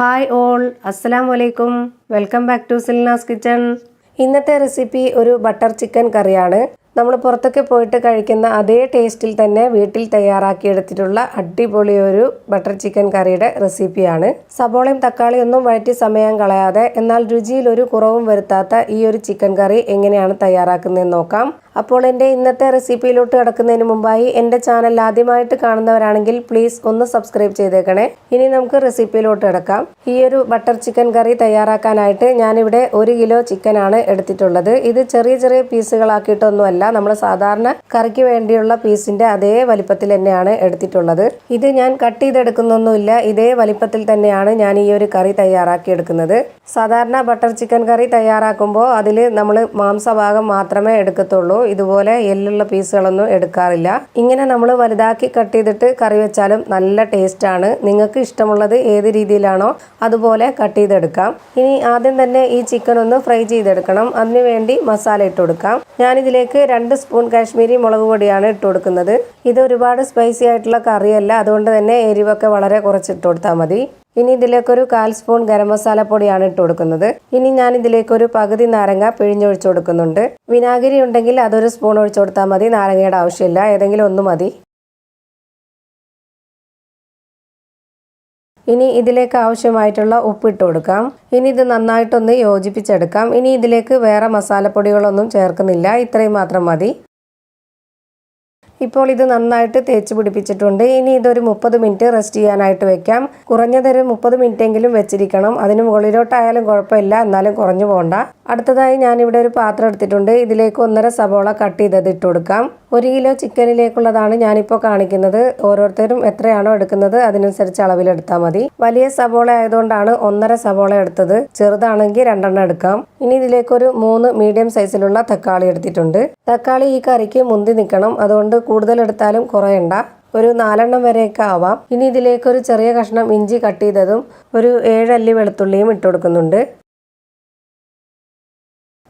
Hi all അസ്സലാം വലൈക്കും welcome back to Silna's kitchen. ഇന്നത്തെ റെസിപ്പി ഒരു ബട്ടർ ചിക്കൻ കറിയാണ്. നമ്മൾ പുറത്തൊക്കെ പോയിട്ട് കഴിക്കുന്ന അതേ ടേസ്റ്റിൽ തന്നെ വീട്ടിൽ തയ്യാറാക്കിയെടുത്തിട്ടുള്ള അടിപൊളി ഒരു ബട്ടർ ചിക്കൻ കറിയുടെ റെസിപ്പിയാണ്. സബോളയും തക്കാളിയും ഒന്നും വഴറ്റി സമയം കളയാതെ എന്നാൽ രുചിയിൽ ഒരു കുറവും വരുത്താത്ത ഈ ഒരു ചിക്കൻ കറി എങ്ങനെയാണ് തയ്യാറാക്കുന്നതെന്ന് നോക്കാം. അപ്പോൾ എന്റെ ഇന്നത്തെ റെസിപ്പിയിലോട്ട് കിടക്കുന്നതിന് മുമ്പായി എന്റെ ചാനൽ ആദ്യമായിട്ട് കാണുന്നവരാണെങ്കിൽ പ്ലീസ് ഒന്ന് സബ്സ്ക്രൈബ് ചെയ്തേക്കണേ. ഇനി നമുക്ക് റെസിപ്പിയിലോട്ട് കിടക്കാം. ഈ ഒരു ബട്ടർ ചിക്കൻ കറി തയ്യാറാക്കാനായിട്ട് ഞാനിവിടെ ഒരു കിലോ ചിക്കനാണ് എടുത്തിട്ടുള്ളത്. ഇത് ചെറിയ ചെറിയ പീസുകളാക്കിയിട്ടൊന്നുമല്ല. നമ്മൾ സാധാരണ കറിക്ക് വേണ്ടിയുള്ള പീസിന്റെ അതേ വലിപ്പത്തിൽ തന്നെയാണ് എടുത്തിട്ടുള്ളത്. ഇത് ഞാൻ കട്ട് ചെയ്തെടുക്കുന്നൊന്നുമില്ല. ഇതേ വലിപ്പത്തിൽ തന്നെയാണ് ഞാൻ ഈ ഒരു കറി തയ്യാറാക്കി എടുക്കുന്നത് സാധാരണ ബട്ടർ ചിക്കൻ കറി തയ്യാറാക്കുമ്പോൾ അതിൽ നമ്മൾ മാംസഭാഗം മാത്രമേ എടുക്കത്തുള്ളൂ. ഇതുപോലെ എല്ലുള്ള പീസുകളൊന്നും എടുക്കാറില്ല. ഇങ്ങനെ നമ്മൾ വലുതാക്കി കട്ട് ചെയ്തിട്ട് കറി വെച്ചാലും നല്ല ടേസ്റ്റ് ആണ്. നിങ്ങൾക്ക് ഇഷ്ടമുള്ളത് ഏത് രീതിയിലാണോ അതുപോലെ കട്ട് ചെയ്തെടുക്കാം. ഇനി ആദ്യം തന്നെ ഈ ചിക്കൻ ഒന്ന് ഫ്രൈ ചെയ്തെടുക്കണം. അതിനുവേണ്ടി മസാല ഇട്ട് കൊടുക്കാം. ഞാനിതിലേക്ക് രണ്ട് സ്പൂൺ കാശ്മീരി മുളക് പൊടിയാണ് ഇട്ട് കൊടുക്കുന്നത്. ഇത് ഒരുപാട് സ്പൈസി ആയിട്ടുള്ള കറിയല്ല. അതുകൊണ്ട് തന്നെ എരിവൊക്കെ വളരെ കുറച്ച് ഇട്ട് കൊടുത്താൽ മതി. ഇനി ഇതിലേക്കൊരു കാൽ സ്പൂൺ ഗരം മസാല പൊടിയാണ് ഇട്ട് കൊടുക്കുന്നത്. ഇനി ഞാൻ ഇതിലേക്കൊരു പകുതി നാരങ്ങ പിഴിഞ്ഞൊഴിച്ചു കൊടുക്കുന്നുണ്ട്. വിനാഗിരി ഉണ്ടെങ്കിൽ അതൊരു സ്പൂൺ ഒഴിച്ചു കൊടുത്താൽ മതി. നാരങ്ങയുടെ ആവശ്യമില്ല. ഏതെങ്കിലും ഒന്ന് മതി. ഇനി ഇതിലേക്ക് ആവശ്യമായിട്ടുള്ള ഉപ്പ് ഇട്ട് കൊടുക്കാം. ഇനി ഇത് നന്നായിട്ടൊന്ന് യോജിപ്പിച്ചെടുക്കാം. ഇനി ഇതിലേക്ക് വേറെ മസാലപ്പൊടികളൊന്നും ചേർക്കുന്നില്ല. ഇത്രയും മാത്രം മതി. ഇപ്പോൾ ഇത് നന്നായിട്ട് തേച്ച് പിടിപ്പിച്ചിട്ടുണ്ട്. ഇനി ഇതൊരു മുപ്പത് മിനിറ്റ് റെസ്റ്റ് ചെയ്യാനായിട്ട് വെക്കാം. കുറഞ്ഞതൊരു മുപ്പത് മിനിറ്റ് എങ്കിലും വെച്ചിരിക്കണം. അതിന് മുകളിലോട്ടായാലും കുഴപ്പമില്ല എന്നാലും കുറഞ്ഞു പോകണ്ട അടുത്തതായി ഞാനിവിടെ ഒരു പാത്രം എടുത്തിട്ടുണ്ട്. ഇതിലേക്ക് ഒന്നര സബോള കട്ട് ചെയ്തത് ഇട്ട് കൊടുക്കാം. ഒരു കിലോ ചിക്കനിലേക്കുള്ളതാണ് ഞാനിപ്പോൾ കാണിക്കുന്നത്. ഓരോരുത്തരും എത്രയാണോ എടുക്കുന്നത് അതിനനുസരിച്ച് അളവിലെടുത്താൽ മതി. വലിയ സബോള ആയതുകൊണ്ടാണ് ഒന്നര സബോള എടുത്തത്. ചെറുതാണെങ്കിൽ രണ്ടെണ്ണം എടുക്കാം. ഇനി ഇതിലേക്കൊരു മൂന്ന് മീഡിയം സൈസിലുള്ള തക്കാളി എടുത്തിട്ടുണ്ട്. തക്കാളി ഈ കറിക്ക് മുന്തി നിൽക്കണം. അതുകൊണ്ട് കൂടുതൽ എടുത്താലും കുറയണ്ട. ഒരു നാലെണ്ണം വരെയൊക്കെ ആവാം. ഇനി ഇതിലേക്ക് ഒരു ചെറിയ കഷ്ണം ഇഞ്ചി കട്ട് ചെയ്തതും ഒരു ഏഴല്ലി വെളുത്തുള്ളിയും ഇട്ട് കൊടുക്കുന്നുണ്ട്.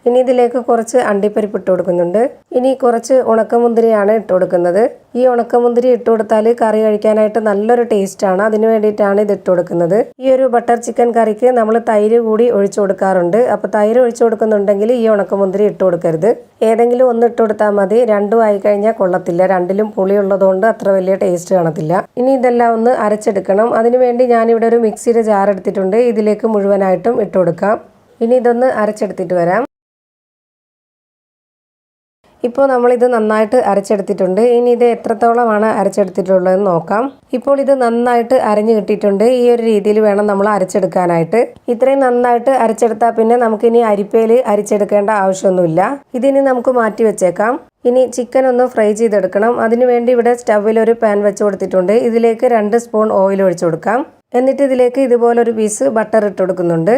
ഇനി ഇതിലേക്ക് കുറച്ച് അണ്ടിപ്പരിപ്പ് ഇട്ട് കൊടുക്കുന്നുണ്ട്. ഇനി കുറച്ച് ഉണക്കമുന്തിരിയാണ് ഇട്ട് കൊടുക്കുന്നത്. ഈ ഉണക്കമുന്തിരി ഇട്ട് കൊടുത്താൽ കറി കഴിക്കാനായിട്ട് നല്ലൊരു ടേസ്റ്റാണ് അതിന് വേണ്ടിയിട്ടാണ് ഇത് ഇട്ട് കൊടുക്കുന്നത്. ഈ ഒരു ബട്ടർ ചിക്കൻ കറിക്ക് നമ്മൾ തൈര് കൂടി ഒഴിച്ചു കൊടുക്കാറുണ്ട്. അപ്പോൾ തൈര് ഒഴിച്ചു കൊടുക്കുന്നുണ്ടെങ്കിൽ ഈ ഉണക്കമുന്തിരി ഇട്ട് കൊടുക്കരുത്. ഏതെങ്കിലും ഒന്ന് ഇട്ട് കൊടുത്താൽ മതി. രണ്ടും ആയി കഴിഞ്ഞാൽ കൊള്ളത്തില്ല. രണ്ടിലും പുളി ഉള്ളതുകൊണ്ട് അത്ര വലിയ ടേസ്റ്റ് കാണത്തില്ല. ഇനി ഇതെല്ലാം ഒന്ന് അരച്ചെടുക്കണം. അതിനുവേണ്ടി ഞാനിവിടെ ഒരു മിക്സിയുടെ ജാർ എടുത്തിട്ടുണ്ട്. ഇതിലേക്ക് മുഴുവനായിട്ടും ഇട്ട് കൊടുക്കാം. ഇനി ഇതൊന്ന് അരച്ചെടുത്തിട്ട് വരാം. ഇപ്പോൾ നമ്മളിത് നന്നായിട്ട് അരച്ചെടുത്തിട്ടുണ്ട്. ഇനി ഇത് എത്രത്തോളമാണ് അരച്ചെടുത്തിട്ടുള്ളതെന്ന് നോക്കാം. ഇപ്പോൾ ഇത് നന്നായിട്ട് അരഞ്ഞു കിട്ടിയിട്ടുണ്ട്. ഈ ഒരു രീതിയിൽ വേണം നമ്മൾ അരച്ചെടുക്കാനായിട്ട്. ഇത്രയും നന്നായിട്ട് അരച്ചെടുത്താൽ പിന്നെ നമുക്കിനി അരിപ്പയിൽ അരിച്ചെടുക്കേണ്ട ആവശ്യമൊന്നുമില്ല. ഇതിനി നമുക്ക് മാറ്റി വെച്ചേക്കാം. ഇനി ചിക്കൻ ഒന്ന് ഫ്രൈ ചെയ്തെടുക്കണം. അതിനുവേണ്ടി ഇവിടെ സ്റ്റവിൽ ഒരു പാൻ വെച്ച് കൊടുത്തിട്ടുണ്ട്. ഇതിലേക്ക് രണ്ട് സ്പൂൺ ഓയിൽ ഒഴിച്ചു കൊടുക്കാം. എന്നിട്ട് ഇതിലേക്ക് ഇതുപോലൊരു പീസ് ബട്ടർ ഇട്ട് കൊടുക്കുന്നുണ്ട്.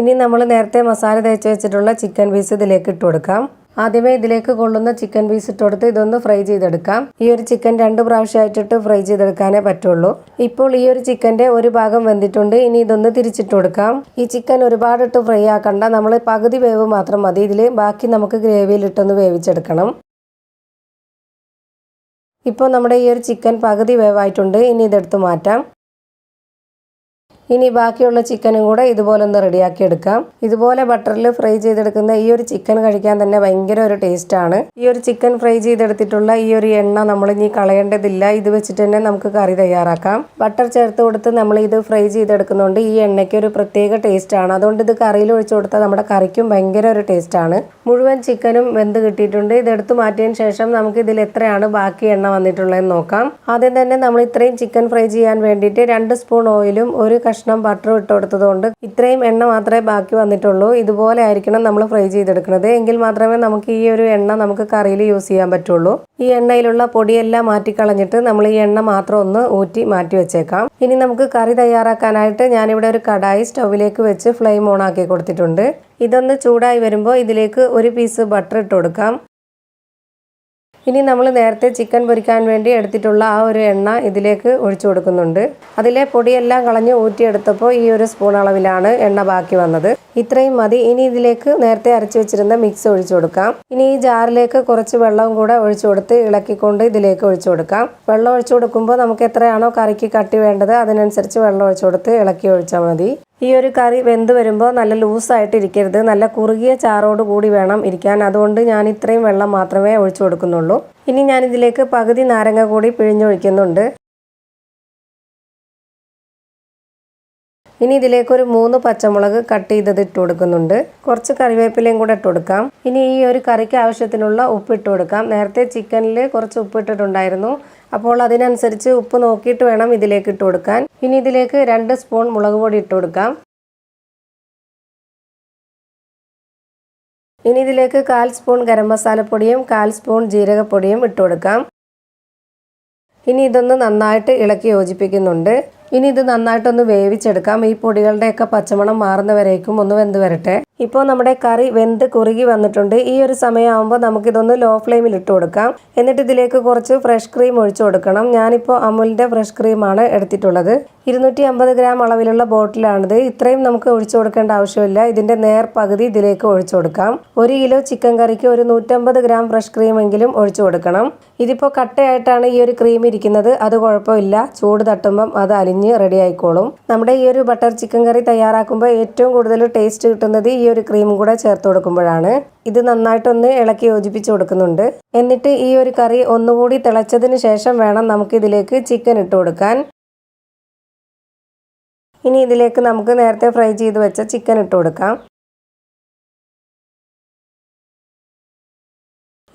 ഇനി നമ്മൾ നേരത്തെ മസാല തേച്ച് വെച്ചിട്ടുള്ള ചിക്കൻ പീസ് ഇതിലേക്ക് ഇട്ട് കൊടുക്കാം. ആദ്യമേ ഇതിലേക്ക് കൊള്ളുന്ന ചിക്കൻ പീസ് ഇട്ട് കൊടുത്ത് ഇതൊന്ന് ഫ്രൈ ചെയ്തെടുക്കാം. ഈ ഒരു ചിക്കൻ രണ്ട് പ്രാവശ്യമായിട്ടിട്ട് ഫ്രൈ ചെയ്തെടുക്കാനേ പറ്റുള്ളൂ. ഇപ്പോൾ ഈ ഒരു ചിക്കന്റെ ഒരു ഭാഗം വെന്തിട്ടുണ്ട്. ഇനി ഇതൊന്ന് തിരിച്ചിട്ട് കൊടുക്കാം. ഈ ചിക്കൻ ഒരുപാടിട്ട് ഫ്രൈ ആക്കണ്ട. നമ്മൾ പകുതി വേവ് മാത്രം മതി. ഇതിൽ ബാക്കി നമുക്ക് ഗ്രേവിയിലിട്ടൊന്ന് വേവിച്ചെടുക്കണം. ഇപ്പോൾ നമ്മുടെ ഈ ഒരു ചിക്കൻ പകുതി വേവായിട്ടുണ്ട്. ഇനി ഇതെടുത്ത് മാറ്റാം. ഇനി ബാക്കിയുള്ള ചിക്കനും കൂടെ ഇതുപോലെ ഒന്ന് റെഡിയാക്കി എടുക്കാം. ഇതുപോലെ ബട്ടറിൽ ഫ്രൈ ചെയ്തെടുക്കുന്ന ഈ ഒരു ചിക്കൻ കഴിക്കാൻ തന്നെ ഭയങ്കര ഒരു ആണ്. ഈ ഒരു ചിക്കൻ ഫ്രൈ ചെയ്തെടുത്തിട്ടുള്ള ഈ ഒരു എണ്ണ നമ്മൾ ഇനി കളയേണ്ടതില്ല. ഇത് വെച്ചിട്ട് തന്നെ നമുക്ക് കറി തയ്യാറാക്കാം. ബട്ടർ ചേർത്ത് കൊടുത്ത് നമ്മൾ ഇത് ഫ്രൈ ചെയ്തെടുക്കുന്നതുകൊണ്ട് ഈ എണ്ണയ്ക്ക് ഒരു പ്രത്യേക ടേസ്റ്റ് ആണ്. അതുകൊണ്ട് ഇത് കറിയിൽ ഒഴിച്ചു കൊടുത്താൽ നമ്മുടെ കറിക്കും ഭയങ്കര ഒരു ടേസ്റ്റ് ആണ്. മുഴുവൻ ചിക്കനും വെന്ത് കിട്ടിയിട്ടുണ്ട്. ഇത് എടുത്തു മാറ്റിയതിന് ശേഷം നമുക്ക് ഇതിൽ എത്രയാണ് ബാക്കി എണ്ണ വന്നിട്ടുള്ളതെന്ന് നോക്കാം. ആദ്യം തന്നെ നമ്മൾ ഇത്രയും ചിക്കൻ ഫ്രൈ ചെയ്യാൻ വേണ്ടിയിട്ട് രണ്ട് സ്പൂൺ ഓയിലും ഒരു കഷ്ണം ബട്ടർ ഇട്ട് കൊടുത്തതുകൊണ്ട് ഇത്രയും എണ്ണ മാത്രമേ ബാക്കി വന്നിട്ടുള്ളൂ. ഇതുപോലെ ആയിരിക്കണം നമ്മൾ ഫ്രൈ ചെയ്തെടുക്കുന്നത്. എങ്കിൽ മാത്രമേ നമുക്ക് ഈ ഒരു എണ്ണ നമുക്ക് കറിയിൽ യൂസ് ചെയ്യാൻ പറ്റുള്ളൂ. ഈ എണ്ണയിലുള്ള പൊടിയെല്ലാം മാറ്റിക്കളഞ്ഞിട്ട് നമ്മൾ ഈ എണ്ണ മാത്രം ഒന്ന് ഊറ്റി മാറ്റി വെച്ചേക്കാം. ഇനി നമുക്ക് കറി തയ്യാറാക്കാനായിട്ട് ഞാനിവിടെ ഒരു കടായി സ്റ്റൗവിലേക്ക് വെച്ച് ഫ്ലെയിം ഓൺ ആക്കി കൊടുത്തിട്ടുണ്ട്. ഇതൊന്ന് ചൂടായി വരുമ്പോൾ ഇതിലേക്ക് ഒരു പീസ് ബട്ടർ ഇട്ട് കൊടുക്കാം. ഇനി നമ്മൾ നേരത്തെ ചിക്കൻ പൊരിക്കാൻ വേണ്ടി എടുത്തിട്ടുള്ള ആ ഒരു എണ്ണ ഇതിലേക്ക് ഒഴിച്ചു കൊടുക്കുന്നുണ്ട്. അതിലെ പൊടിയെല്ലാം കളഞ്ഞ് ഊറ്റിയെടുത്തപ്പോൾ ഈ ഒരു സ്പൂൺ അളവിലാണ് എണ്ണ ബാക്കി വന്നത്. ഇത്രയും മതി. ഇനി ഇതിലേക്ക് നേരത്തെ അരച്ചു വെച്ചിരുന്ന മിക്സ് ഒഴിച്ചു കൊടുക്കാം. ഇനി ഈ ജാറിലേക്ക് കുറച്ച് വെള്ളവും കൂടെ ഒഴിച്ചു കൊടുത്ത് ഇളക്കിക്കൊണ്ട് ഇതിലേക്ക് ഒഴിച്ചു കൊടുക്കാം. വെള്ളം ഒഴിച്ചു കൊടുക്കുമ്പോൾ നമുക്ക് എത്രയാണോ കറിക്ക് കട്ടി വേണ്ടത് അതിനനുസരിച്ച് വെള്ളം ഒഴിച്ചു കൊടുത്ത് ഇളക്കി ഒഴിച്ചാൽ മതി. ഈ ഒരു കറി വെന്ത് വരുമ്പോൾ നല്ല ലൂസായിട്ട് ഇരിക്കരുത്. നല്ല കുറുകിയ ചാറോട് കൂടി വേണം ഇരിക്കാൻ. അതുകൊണ്ട് ഞാൻ ഇത്രയും വെള്ളം മാത്രമേ ഒഴിച്ചു കൊടുക്കുന്നുള്ളൂ. ഇനി ഞാൻ ഇതിലേക്ക് പകുതി നാരങ്ങ കൂടി പിഴിഞ്ഞൊഴിക്കുന്നുണ്ട്. ഇനി ഇതിലേക്ക് ഒരു മൂന്ന് പച്ചമുളക് കട്ട് ചെയ്തത് ഇട്ട് കൊടുക്കുന്നുണ്ട്. കുറച്ച് കറിവേപ്പിലയും കൂടെ ഇട്ട് കൊടുക്കാം. ഇനി ഈ ഒരു കറിക്ക് ആവശ്യത്തിനുള്ള ഉപ്പ് ഇട്ട് കൊടുക്കാം. നേരത്തെ ചിക്കനിൽ കുറച്ച് ഉപ്പ് ഇട്ടിട്ടുണ്ടായിരുന്നു. അപ്പോൾ അതിനനുസരിച്ച് ഉപ്പ് നോക്കിയിട്ട് വേണം ഇതിലേക്ക് ഇട്ട് കൊടുക്കാൻ. ഇനി ഇതിലേക്ക് രണ്ട് സ്പൂൺ മുളക് പൊടി ഇട്ട് കൊടുക്കാം. ഇനി ഇതിലേക്ക് കാൽ സ്പൂൺ ഗരം മസാലപ്പൊടിയും കാൽ സ്പൂൺ ജീരകപ്പൊടിയും ഇട്ട് കൊടുക്കാം. ഇനി ഇതൊന്ന് നന്നായിട്ട് ഇളക്കി യോജിപ്പിക്കുന്നുണ്ട്. ഇനി ഇത് നന്നായിട്ടൊന്ന് വേവിച്ചെടുക്കാം. ഈ പൊടികളുടെയൊക്കെ പച്ചമണം മാറുന്നവരേക്കും ഒന്ന് വെന്ത് വരട്ടെ. ഇപ്പോൾ നമ്മുടെ കറി വെന്ത് കുറുകി വന്നിട്ടുണ്ട്. ഈ ഒരു സമയമാകുമ്പോൾ നമുക്കിതൊന്ന് ലോ ഫ്ലെയിമിൽ ഇട്ട് കൊടുക്കാം. എന്നിട്ട് ഇതിലേക്ക് കുറച്ച് ഫ്രഷ് ക്രീം ഒഴിച്ചു കൊടുക്കണം. ഞാനിപ്പോൾ അമുലിന്റെ ഫ്രഷ് ക്രീമാണ് എടുത്തിട്ടുള്ളത്. ഇരുന്നൂറ്റി അമ്പത് ഗ്രാം അളവിലുള്ള ബോട്ടിലാണിത്. ഇത്രയും നമുക്ക് ഒഴിച്ചു കൊടുക്കേണ്ട ആവശ്യമില്ല. ഇതിന്റെ നേർ പകുതി ഇതിലേക്ക് ഒഴിച്ചു കൊടുക്കാം. ഒരു കിലോ ചിക്കൻ കറിക്ക് ഒരു നൂറ്റമ്പത് ഗ്രാം ഫ്രഷ് ക്രീമെങ്കിലും ഒഴിച്ചു കൊടുക്കണം. ഇതിപ്പോൾ കട്ടയായിട്ടാണ് ഈ ഒരു ക്രീം ഇരിക്കുന്നത്. അത് കുഴപ്പമില്ല. ചൂട് തട്ടുമ്പം അത് അലിഞ്ഞ് റെഡി ആയിക്കോളും നമ്മുടെ ഈ ഒരു ബട്ടർ ചിക്കൻ കറി തയ്യാറാക്കുമ്പോൾ ഏറ്റവും കൂടുതൽ ടേസ്റ്റ് കിട്ടുന്നത് ഈ ഒരു ക്രീം കൂടെ ചേർത്ത് കൊടുക്കുമ്പോഴാണ്. ഇത് നന്നായിട്ടൊന്ന് ഇളക്കി യോജിപ്പിച്ച് കൊടുക്കുന്നുണ്ട്. എന്നിട്ട് ഈ ഒരു കറി ഒന്നുകൂടി തിളച്ചതിന് ശേഷം വേണം നമുക്ക് ഇതിലേക്ക് ചിക്കൻ ഇട്ട് കൊടുക്കാൻ. ഇനി ഇതിലേക്ക് നമുക്ക് നേരത്തെ ഫ്രൈ ചെയ്ത് വെച്ച ചിക്കൻ ഇട്ട് കൊടുക്കാം.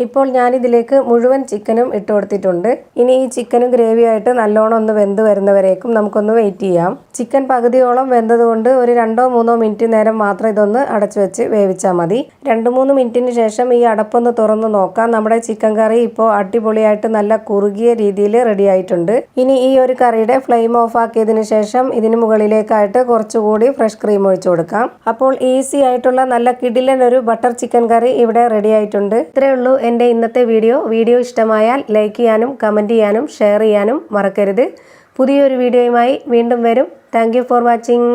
ഇപ്പോൾ ഞാനിതിലേക്ക് മുഴുവൻ ചിക്കനും ഇട്ട് കൊടുത്തിട്ടുണ്ട്. ഇനി ഈ ചിക്കനും ഗ്രേവി ആയിട്ട് നല്ലോണം ഒന്ന് വെന്ത് വരുന്നവരേക്കും നമുക്കൊന്ന് വെയിറ്റ് ചെയ്യാം. ചിക്കൻ പകുതിയോളം വെന്തതുകൊണ്ട് ഒരു രണ്ടോ മൂന്നോ മിനിറ്റ് നേരം മാത്രം ഇതൊന്ന് അടച്ചു വെച്ച് വേവിച്ചാൽ മതി. രണ്ട് മൂന്ന് മിനിറ്റിന് ശേഷം ഈ അടപ്പൊന്ന് തുറന്ന് നോക്കാം. നമ്മുടെ ചിക്കൻ കറി ഇപ്പോൾ അടിപൊളിയായിട്ട് നല്ല കുറുകിയ രീതിയിൽ റെഡി ആയിട്ടുണ്ട്. ഇനി ഈ ഒരു കറിയുടെ ഫ്ലെയിം ഓഫ് ആക്കിയതിന് ശേഷം ഇതിന് മുകളിലേക്കായിട്ട് കുറച്ചുകൂടി ഫ്രഷ് ക്രീം ഒഴിച്ചു കൊടുക്കാം. അപ്പോൾ ഈസി ആയിട്ടുള്ള നല്ല കിടിലൻ ഒരു ബട്ടർ ചിക്കൻ കറി ഇവിടെ റെഡി ആയിട്ടുണ്ട്. ഇത്രയേ ഉള്ളൂ. എന്റെ ഇന്നത്തെ വീഡിയോ വീഡിയോ ഇഷ്ടമായാൽ ലൈക്ക് ചെയ്യാനും കമന്റ് ചെയ്യാനും ഷെയർ ചെയ്യാനും മറക്കരുത്. പുതിയൊരു വീഡിയോയുമായി വീണ്ടും വരും. Thank for watching.